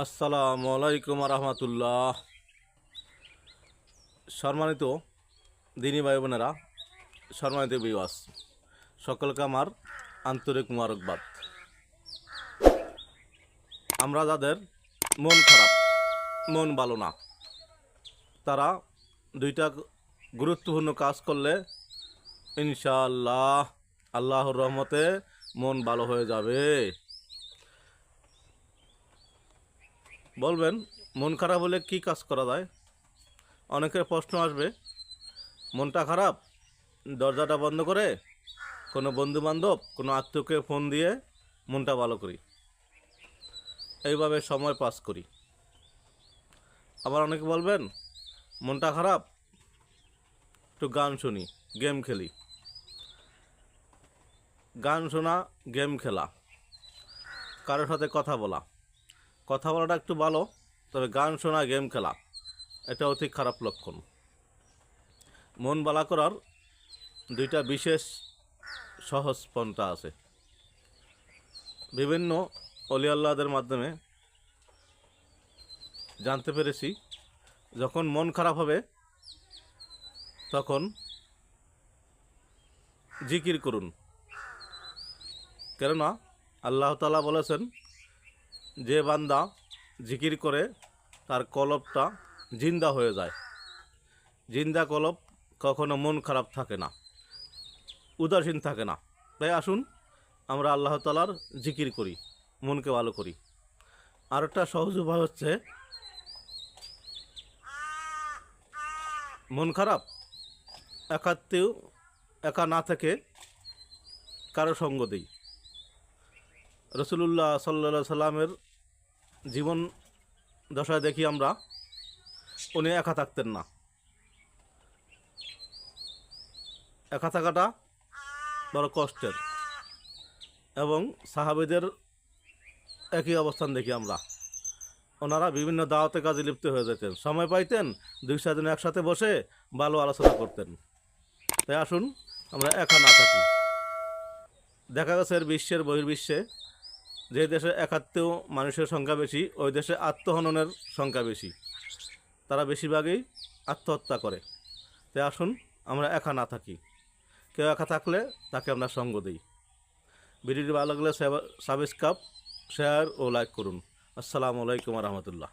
আসসালামু আলাইকুম রহমতুল্লাহ সম্মানিত দিনী ভাই বোনেরা, সম্মানিত বিবাস সকলকে আমার আন্তরিক মুবারকবাদ। আমরা যাদের মন খারাপ, মন ভালো না, তারা দুইটা গুরুত্বপূর্ণ কাজ করলে ইনশাআল্লাহ, আল্লাহর রহমতে মন ভালো হয়ে যাবে। বলবেন, মন খারাপ হলে কি কাজ করা যায়? অনেকের প্রশ্ন আসবে, মনটা খারাপ, দরজাটা বন্ধ করে, কোনো বন্ধু বান্ধব কোনো আত্মীয়কে ফোন দিয়ে মনটা ভালো করি। এইভাবে সময় পাস করি। আবার অনেকে বলবেন, মনটা খারাপ, একটু গান শুনি, গেম খেলি। গান শোনা, গেম খেলা। কারোর সাথে কথা বলা। কথা বলাটা একটু ভালো, তবে গান শোনা গেম খেলা এটা অতি খারাপ লক্ষণ। মন বালা করার দুইটা বিশেষ সহজ পন্থা আছে। বিভিন্ন অলি আল্লাহদের মাধ্যমে জানতে পেরেছি, যখন মন খারাপ হবে, তখন জিকির করুন। কেননা, আল্লাহ তালা বলেছেন যে বান্দা জিকির করে, তার কলবটা জিন্দা হয়ে যায়। জিন্দা কলব কখনো মন খারাপ থাকে না, উদাসীন থাকে না। তাই আসুন, আমরা আল্লাহ তালার জিকির করি, মনকে ভালো করি। আর একটা সহজ উপায় হচ্ছে, মন খারাপ একাত্মেও একা না থেকে কারও সঙ্গ দিই। রসুলুল্লাহ সাল্লা সাল্লামের জীবন দশায় দেখি আমরা, উনি একা থাকতেন না। একা থাকাটা বড় কষ্টের এবং সাহাবিদের একই অবস্থান দেখি আমরা। ওনারা বিভিন্ন দাওয়াতে কাজে লিপ্ত হয়ে যেতেন। সময় পাইতেন, দুই চারজন একসাথে বসে ভালো আলোচনা করতেন। তাই আসুন, আমরা একা না থাকি। দেখা গেছে বিশ্বের বহির্বিশ্বে যে দেশে একাত্মেও মানুষের সংখ্যা বেশি, ওই দেশে আত্মহননের সংখ্যা বেশি। তারা বেশিরভাগই আত্মহত্যা করে। তাই আসুন, আমরা একা না থাকি। কেউ একা থাকলে তাকে আমরা সঙ্গ দিই। ভিডিওটি ভালো লাগলে সাবস্ক্রাইব, শেয়ার ও লাইক করুন। আসসালামু আলাইকুম রহমতুল্লাহ।